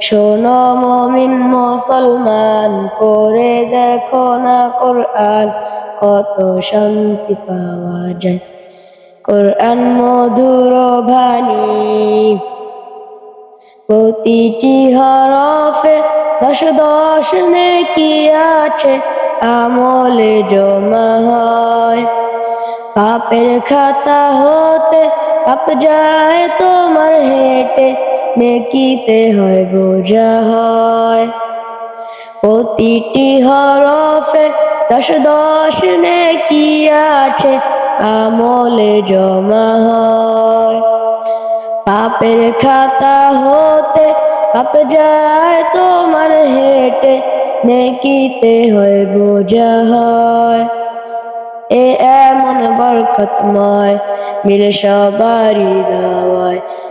শোনো মমিন মুসলমান করে দেখো না কোরআন, কত শান্তি পাওয়া যায়। কোরআন মধুর বাণী। প্রতিটি হরফে দশ দশ নেকি আছে, আমলে জমা হয়। পাপের খাতা হতে পাপ যায় তোমার হেঁটে নেকিতে হয়, বোঝা হয়। প্রতিটি হরফে দশ দশ নেকি আছে, আমলে জমা হয়। পাপের খাতা হতে পাপ যায় তোমার হেঁটে, নেকিতে হয়, বোঝা হয়। এ এমন বরকতময়, মিলে সবারই দাওয়ায়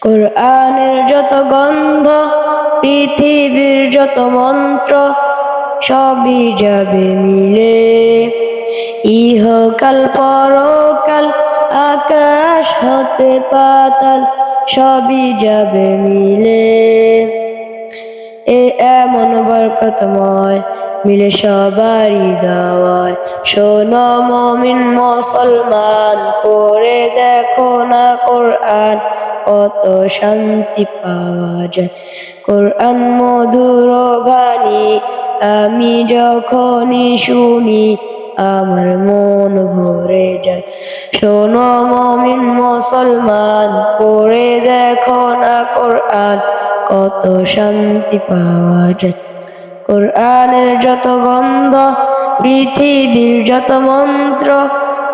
কোরআনের যত গন্ধ, পৃথিবীর যত মন্ত্র, সবই যাবে মিলে। ইহকাল পরকাল, আকাশ হতে পাতাল, সবই যাবে মিলে। এ এমন বরকতময়, মিলে সবারই দাওয়ায়। শোনো মমিন মুসলমান, পড়ে দেখো না কোরআন। কত শান্তি পাওয়া যায়। কোরআন মধুর বাণী আমি যখনই শুনি, আমার মন ভরে যায়। শোনো মমিন মুসলমান, পড়ে দেখো না কোরআন, কত শান্তি পাওয়া যায়। কোরআনের যত গন্ধ, পৃথিবীর যত মন্ত্র,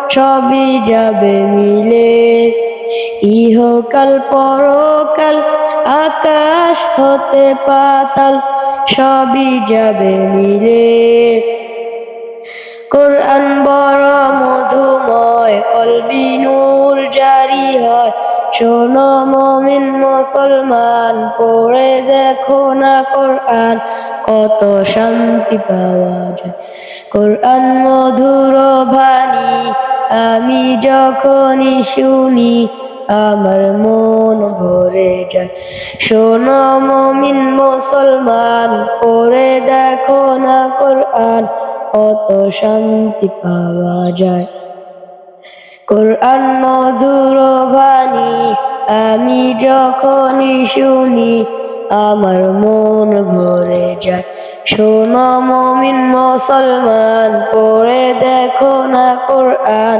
সবই যাবে মিলে। ইহকাল পরকাল আকাশ হতে পাতাল, সবই যাবে মিলে। কোরআন বড় মধুময়, কলবি নূর জারি হয়। শোনো মমিন মুসলমান, পড়ে দেখো না কোরআন, কত শান্তি পাওয়া যায়। কোরআন মধুর বাণী, আমি যখনই শুনি আমার মন ভরে যায়। শোনো মমিন মুসলমান, পড়ে দেখো না কোরআন, কত শান্তি পাওয়া যায়। কোরআন মধুর বাণী, আমি যখনই শুনি, আমার মন ভরে যায়। শোনো মমিন মুসলমান, পড়ে দেখো না কোরআন